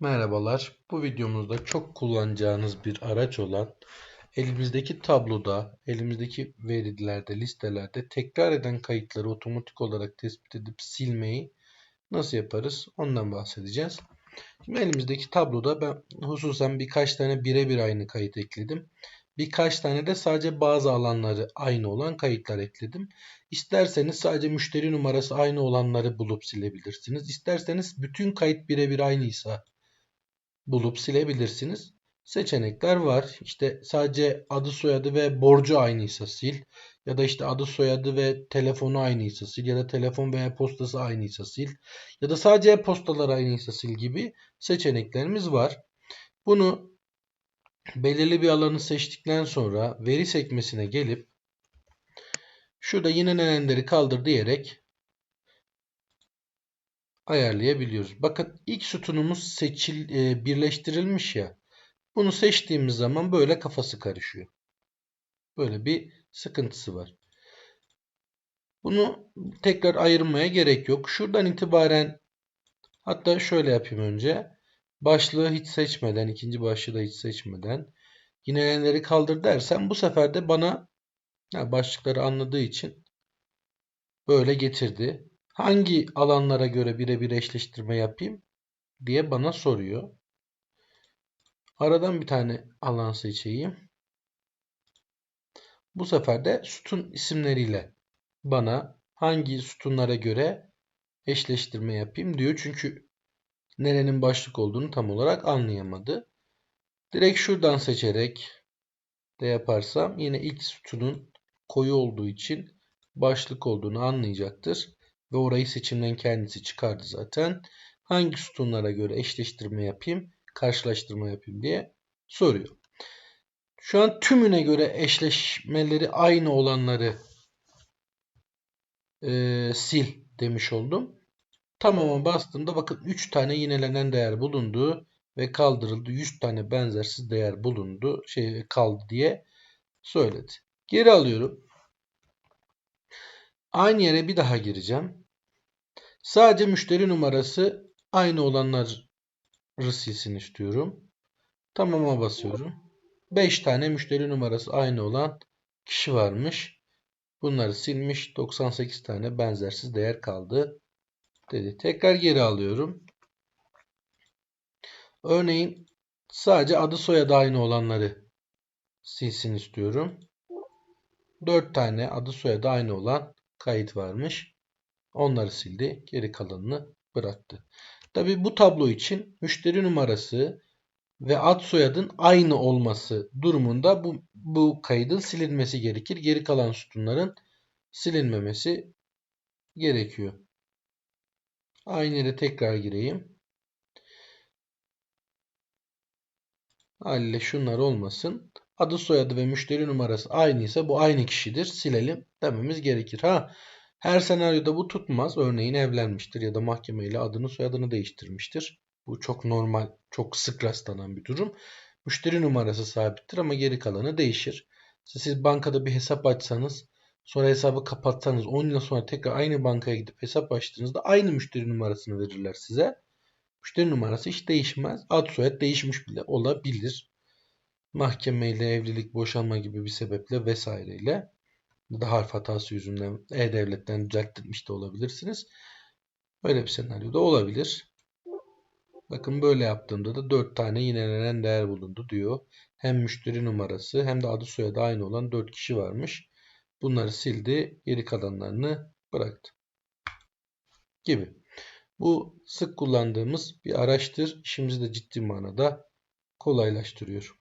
Merhabalar. Bu videomuzda çok kullanacağınız bir araç olan elimizdeki tabloda, elimizdeki verilerde, listelerde tekrar eden kayıtları otomatik olarak tespit edip silmeyi nasıl yaparız? Ondan bahsedeceğiz. Şimdi elimizdeki tabloda ben hususen birkaç tane birebir aynı kayıt ekledim. Birkaç tane de sadece bazı alanları aynı olan kayıtlar ekledim. İsterseniz sadece müşteri numarası aynı olanları bulup silebilirsiniz. İsterseniz bütün kayıt birebir aynıysa bulup silebilirsiniz. Seçenekler var. İşte sadece adı soyadı ve borcu aynıysa sil. Ya da işte adı soyadı ve telefonu aynıysa sil. Ya da telefon veya postası aynıysa sil. Ya da sadece e-postalar aynıysa sil gibi seçeneklerimiz var. Bunu belirli bir alanı seçtikten sonra veri sekmesine gelip şurada yine nelenleri kaldır diyerek ayarlayabiliyoruz. Bakın ilk sütunumuz seçil, e, birleştirilmiş ya. Bunu seçtiğimiz zaman böyle kafası karışıyor. Böyle bir sıkıntısı var. Bunu tekrar ayırmaya gerek yok. Şuradan itibaren hatta şöyle yapayım önce. Başlığı hiç seçmeden, ikinci başlığı da hiç seçmeden yinelenleri kaldır dersem bu sefer de bana yani başlıkları anladığı için böyle getirdi hangi alanlara göre birebir eşleştirme yapayım diye bana soruyor. Aradan bir tane alan seçeyim. Bu sefer de sütun isimleriyle bana hangi sütunlara göre eşleştirme yapayım diyor. Çünkü nerenin başlık olduğunu tam olarak anlayamadı. Direkt şuradan seçerek de yaparsam yine ilk sütunun koyu olduğu için başlık olduğunu anlayacaktır. Ve orayı seçimden kendisi çıkardı zaten. Hangi sütunlara göre eşleştirme yapayım, karşılaştırma yapayım diye soruyor. Şu an tümüne göre eşleşmeleri aynı olanları e, sil demiş oldum. Tamama bastığımda bakın 3 tane yinelenen değer bulundu ve kaldırıldı. 100 tane benzersiz değer bulundu, şey kaldı diye söyledi. Geri alıyorum. Aynı yere bir daha gireceğim. Sadece müşteri numarası aynı olanlar silsin istiyorum. Tamam'a basıyorum. 5 tane müşteri numarası aynı olan kişi varmış. Bunları silmiş. 98 tane benzersiz değer kaldı. Dedi. Tekrar geri alıyorum. Örneğin sadece adı soyadı aynı olanları silsin istiyorum. 4 tane adı soyadı aynı olan kayıt varmış. Onları sildi. Geri kalanını bıraktı. Tabi bu tablo için müşteri numarası ve ad soyadın aynı olması durumunda bu, bu kaydın silinmesi gerekir. Geri kalan sütunların silinmemesi gerekiyor. Aynı yere tekrar gireyim. Haliyle şunlar olmasın. Adı soyadı ve müşteri numarası aynıysa bu aynı kişidir. Silelim dememiz gerekir. Ha her senaryoda bu tutmaz. Örneğin evlenmiştir ya da mahkemeyle adını soyadını değiştirmiştir. Bu çok normal, çok sık rastlanan bir durum. Müşteri numarası sabittir ama geri kalanı değişir. Siz bankada bir hesap açsanız sonra hesabı kapatsanız 10 yıl sonra tekrar aynı bankaya gidip hesap açtığınızda aynı müşteri numarasını verirler size. Müşteri numarası hiç değişmez. Ad soyad değişmiş bile olabilir. Mahkemeyle evlilik, boşanma gibi bir sebeple vesaireyle da harf hatası yüzünden E-Devlet'ten düzelttirmiş de olabilirsiniz. Böyle bir senaryo da olabilir. Bakın böyle yaptığımda da 4 tane yinelenen değer bulundu diyor. Hem müşteri numarası hem de adı soyadı aynı olan 4 kişi varmış. Bunları sildi. Geri kalanlarını bıraktı. Gibi. Bu sık kullandığımız bir araçtır. İşimizi de ciddi manada kolaylaştırıyor.